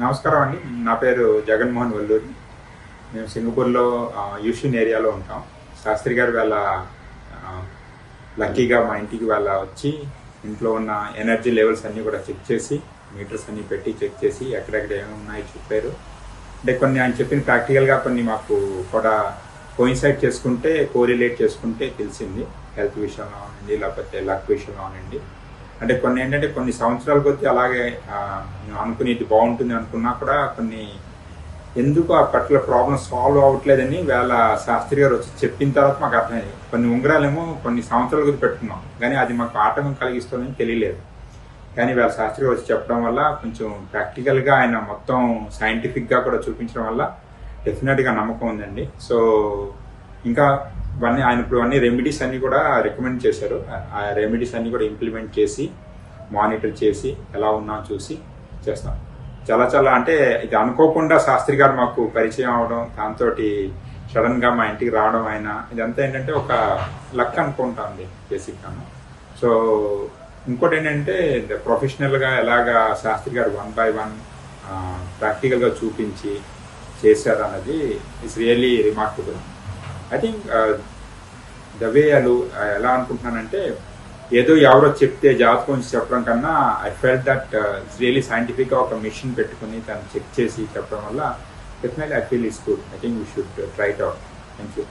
నమస్కారం అండి. నా పేరు జగన్మోహన్ వల్లూరి. మేము సింగపూర్లో ఆ, యూషిన్ ఏరియాలో ఉంటాం. శాస్త్రి గారు వాళ్ళ లక్కీగా మా ఇంటికి వాళ్ళ వచ్చి ఇంట్లో ఉన్న ఎనర్జీ లెవెల్స్ అన్నీ కూడా చెక్ చేసి మీటర్స్ అన్నీ పెట్టి చెక్ చేసి ఎక్కడెక్కడ ఏమేమి ఉన్నాయో చెప్పారు. అంటే కొన్ని ఆయన చెప్పిన ప్రాక్టికల్గా కొన్ని మాకు కూడా కోయిన్సైడ్ చేసుకుంటే కోరిలేట్ చేసుకుంటే తెలిసింది. హెల్త్ విషయంలో అవనండి లేకపోతే లక్ విషయంలో అవనండి అంటే కొన్ని ఏంటంటే కొన్ని సంవత్సరాల కొద్దీ అలాగే అనుకునేది అనుకుని ఇది బాగుంటుంది అనుకున్నా కూడా కొన్ని ఎందుకు ఆ పర్టికులర్ ప్రాబ్లం సాల్వ్ అవ్వట్లేదని వేళ శాస్త్రి గారు వచ్చి చెప్పిన తర్వాత మాకు అర్థమైంది. కొన్ని ఉంగరాలేమో కొన్ని సంవత్సరాల కొద్ది పెట్టుకున్నాం. కానీ అది మాకు ఆటంకం కలిగిస్తుందని తెలియలేదు. కానీ వేళ శాస్త్రి గారు వచ్చి చెప్పడం వల్ల కొంచెం ప్రాక్టికల్గా ఆయన మొత్తం సైంటిఫిక్గా కూడా చూపించడం వల్ల డెఫినెట్గా నమ్మకం ఉందండి. సో ఇంకా ఇవన్నీ ఆయన ఇప్పుడు అన్ని రెమెడీస్ అన్ని కూడా రికమెండ్ చేశారు. ఆ- రెమెడీస్ అన్ని కూడా ఇంప్లిమెంట్ చేసి మానిటర్ చేసి ఎలా ఉన్నా చూసి చేస్తాం. చాలా చాలా అంటే ఇది అనుకోకుండా శాస్త్రి గారు మాకు పరిచయం అవడం దాంతో సడన్గా మా ఇంటికి రావడం అయినా ఇదంతా ఏంటంటే ఒక లక్ అనుకుంటాంది బేసిక్ సో ఇంకోటి ఏంటంటే ప్రొఫెషనల్గా ఎలాగా శాస్త్రి గారు వన్ బై వన్ ప్రాక్టికల్గా చూపించి చేశారు అన్నది it's really remarkable I think the way అలు ఎలా అనుకుంటున్నానంటే ఏదో ఎవరో చెప్తే జాతకం చెప్పడం కన్నా ఐ ఫెల్ దట్ రియలీ సైంటిఫిక్గా ఒక మిషన్ పెట్టుకుని తను చెక్ చేసి చెప్పడం వల్ల definitely I feel is good I think we should try out thank you